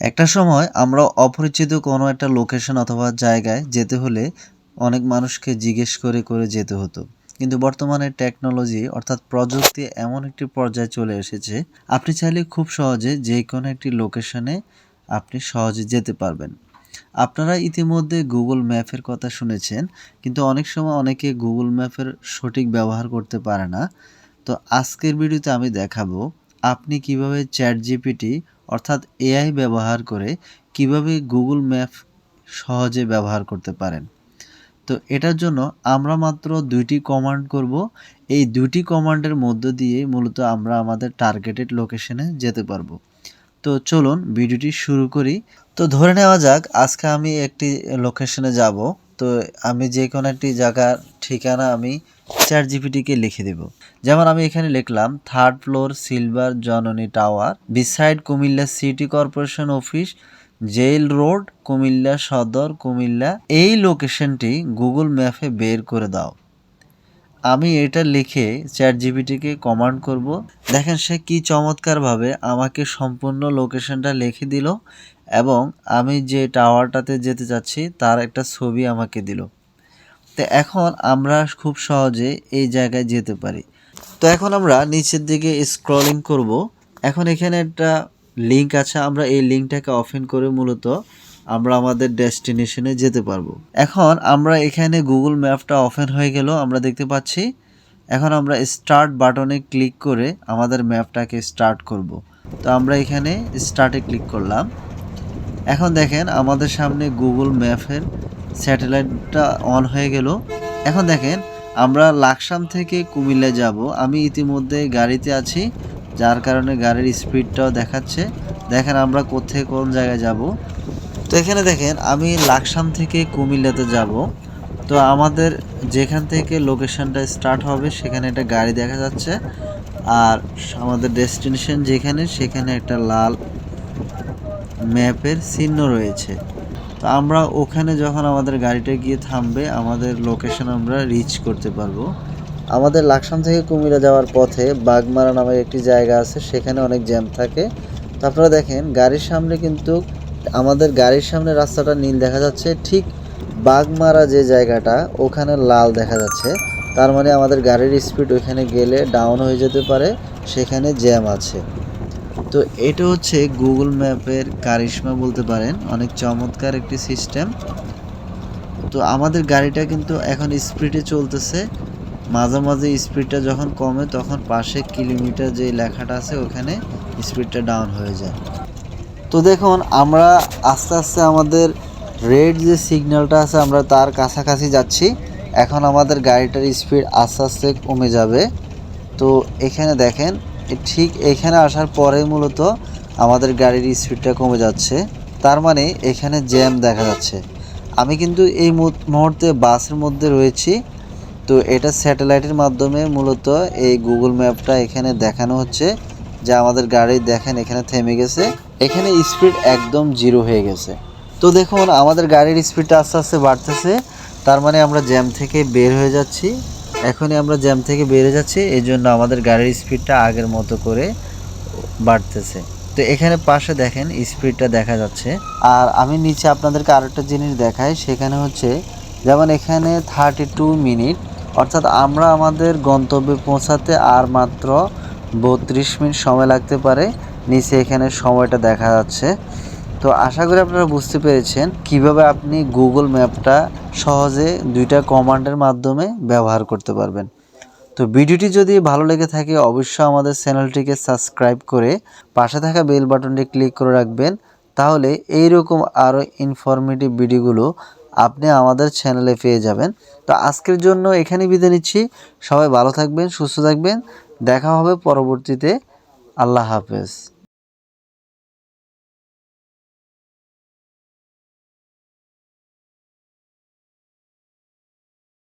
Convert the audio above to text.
একটা সময় আমরা অপরিচিত কোনো একটা লোকেশন অথবা জায়গায় যেতে হলে অনেক মানুষকে জিজ্ঞেস করে করে যেতে হতো। কিন্তু বর্তমানে টেকনোলজি অর্থাৎ প্রযুক্তি এমন একটি পর্যায়ে চলে এসেছে, আপনি চাইলে খুব সহজে যে কোনো একটি লোকেশনে আপনি সহজে যেতে পারবেন। আপনারা ইতিমধ্যে গুগল ম্যাপের কথা শুনেছেন, কিন্তু অনেক সময় অনেকে গুগল ম্যাপের সঠিক ব্যবহার করতে পারে না। তো আজকের ভিডিওতে আমি দেখাবো আপনি কীভাবে চ্যাট জিপিটি অর্থাৎ এআই ব্যবহার করে কীভাবে গুগল ম্যাপ সহজে ব্যবহার করতে পারেন? তো এটার জন্য আমরা মাত্র দুইটি কমান্ড করব। এই দুটি কমান্ডের মধ্য দিয়ে মূলত আমরা আমাদের টার্গেটেড লোকেশনে যেতে পারব। তো চলুন ভিডিওটি শুরু করি। তো ধরে নেওয়া যাক, আজকে আমি একটি লোকেশনে যাব। তো আমি যে কোনো একটি জায়গার ঠিকানা আমি চ্যাট জিপিটিকে লিখে দেব। যেমন আমি এখানে লিখলাম third floor silver Janani tower beside Comilla city corporation office jail road Comilla Sadar, Comilla. এই লোকেশনটি গুগল ম্যাপে বের করে দাও। আমি এটা লিখে চ্যাট জিপিটিকে কমান্ড করব। দেখেন সে কি চমৎকারভাবে আমাকে সম্পূর্ণ লোকেশনটা লিখে দিল। এবং আমি যে টাওয়ারটাতে যেতে চাচ্ছি তার একটা ছবি আমাকে দিল। তো এখন আমরা খুব সহজে এই জায়গায় যেতে পারি। তো এখন আমরা নিচের দিকে স্ক্রলিং করব। এখন এখানে একটা লিঙ্ক আছে, আমরা এই লিঙ্কটাকে অফেন করে মূলত আমরা আমাদের ডেস্টিনেশনে যেতে পারব। এখন আমরা এখানে গুগল ম্যাপটা অফেন হয়ে গেল, আমরা দেখতে পাচ্ছি। এখন আমরা স্টার্ট বাটনে ক্লিক করে আমাদের ম্যাপটাকে স্টার্ট করব। তো আমরা এখানে স্টার্টে ক্লিক করলাম। এখন দেখেন আমাদের সামনে গুগল ম্যাপের স্যাটেলাইটটা অন হয়ে গেল। এখন দেখেন, আমরা লাকসাম থেকে কুমিল্লা যাব। আমি ইতিমধ্যে গাড়িতে আছি, যার কারণে গাড়ির স্পিডটাও দেখাচ্ছে। দেখেন আমরা কোথায় কোন জায়গায় যাব। তো এখানে দেখেন, আমি লাকসাম থেকে কুমিল্লাতে যাব। তো আমাদের যেখান থেকে লোকেশনটা স্টার্ট হবে, সেখানে একটা গাড়ি দেখা যাচ্ছে। আর আমাদের ডেস্টিনেশন যেখানে, সেখানে একটা লাল ম্যাপের চিহ্ন রয়েছে। তো আমরা ওখানে যখন আমাদের গাড়িটা গিয়ে থামবে, আমাদের লোকেশন আমরা রিচ করতে পারব। আমাদের লাকসাম থেকে কুমিরা যাওয়ার পথে বাগমারা নামে একটি জায়গা আছে, সেখানে অনেক জ্যাম থাকে। তো আপনারা দেখেন, গাড়ির সামনে কিন্তু আমাদের গাড়ির সামনে রাস্তাটা নীল দেখা যাচ্ছে। ঠিক বাগমারা যে জায়গাটা, ওখানে লাল দেখা যাচ্ছে। তার মানে আমাদের গাড়ির স্পিড ওইখানে গেলে ডাউন হয়ে যেতে পারে, সেখানে জ্যাম আছে। তো এটা হচ্ছে গুগল ম্যাপের কারিশমা বলতে পারেন। অনেক চমৎকার একটি সিস্টেম তো আমাদের গাড়িটা কিন্তু এখন স্পিডে চলতেছে। মাঝে মাঝে স্পিডটা যখন কমে, তখন পাশে কিলোমিটার যে লেখাটা আছে, ওখানে স্পিডটা ডাউন হয়ে যায়। তো দেখুন, আমরা আস্তে আস্তে আমাদের রেড যে সিগন্যালটা আছে, আমরা তার কাছাকাছি যাচ্ছি। এখন আমাদের গাড়িটার স্পিড আস্তে আস্তে কমে যাবে। তো এখানে দেখেন ঠিক এখানে আসার পরে মূলত আমাদের গাড়ির স্পিডটা কমে যাচ্ছে। তার মানে এখানে জ্যাম দেখা যাচ্ছে। আমি কিন্তু এই মুহূর্তে বাসের মধ্যে রয়েছি। তো এটা স্যাটেলাইটের মাধ্যমে মূলত এই গুগল ম্যাপটা এখানে দেখানো হচ্ছে। যে আমাদের গাড়ি দেখেন এখানে থেমে গেছে। এখানে স্পিড একদম জিরো হয়ে গেছে। তো দেখুন, আমাদের গাড়ির স্পিডটা আস্তে আস্তে বাড়তেছে। তার মানে আমরা জ্যাম থেকে বের হয়ে যাচ্ছি। এখনই আমরা জ্যাম থেকে বেড়ে যাচ্ছি, এই জন্য আমাদের গাড়ির স্পিডটা আগের মতো করে বাড়তেছে। তো এখানে পাশে দেখেন, স্পিডটা দেখা যাচ্ছে। আর আমি নিচে আপনাদেরকে আরেকটা জিনিস দেখাই, সেখানে হচ্ছে যেমন এখানে থার্টি টু মিনিট অর্থাৎ আমরা আমাদের গন্তব্যে পৌঁছাতে আর মাত্র বত্রিশ মিনিট সময় লাগতে পারে। নিচে এখানে সময়টা দেখা যাচ্ছে। তো আশা করি আপনারা বুঝতে পেরেছেন কীভাবে আপনি গুগল ম্যাপটা সহজে দুইটা কমান্ডের মাধ্যমে ব্যবহার করতে পারবেন। তো ভিডিওটি যদি ভালো লেগে থাকে, অবশ্যই আমাদের চ্যানেলটিকে সাবস্ক্রাইব করে পাশে থাকা বেল বাটনটি ক্লিক করে রাখবেন। তাহলে এই রকম আরও ইনফরমেটিভ ভিডিওগুলো আপনি আমাদের চ্যানেলে পেয়ে যাবেন। তো আজকের জন্য এখানে বিদায় নিচ্ছি। সবাই ভালো থাকবেন, সুস্থ থাকবেন। দেখা হবে পরবর্তীতে। আল্লাহ হাফেজ।